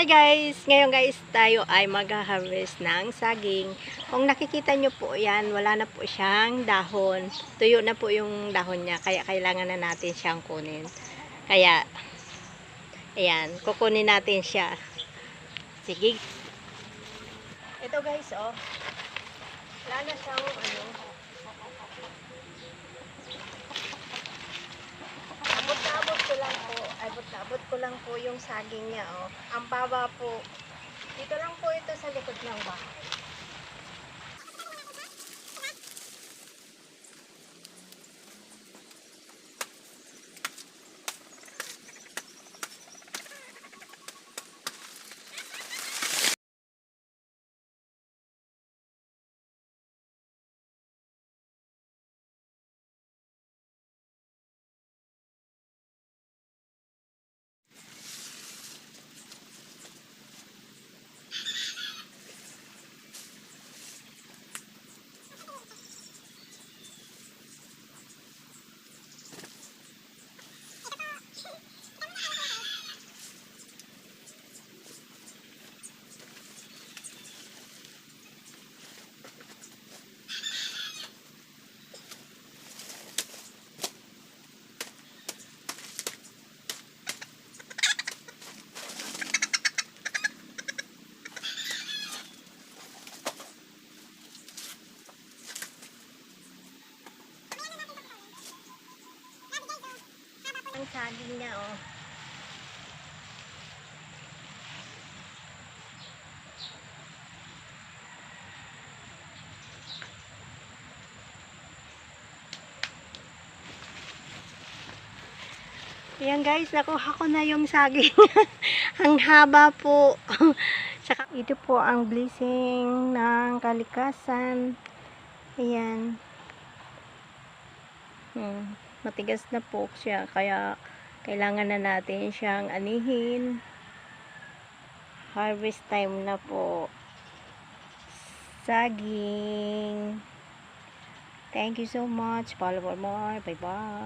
Hi guys! Ngayon guys, tayo ay mag-harvest ng saging. Kung nakikita nyo po yan, wala na po siyang dahon. Tuyo na po yung dahon niya, kaya kailangan na natin siyang kunin. Kaya, ayan, kukunin natin siya. Sige. Ito guys, oh. Wala na siyang, ano, Abot na abot ko lang po. Abot na abot ko lang po yung saging niya, oh. Ang baba po. Dito lang po ito sa likod ng bahay. Ang saging niya, oh. Ayan guys, nakuha ko na yung saging. ang haba po. Saka, ito po ang blessing ng kalikasan. Ayan. Hmm, matigas na po siya kaya kailangan na natin siyang anihin. Harvest time na po. Saging. Thank you so much. Follow for more. Bye-bye.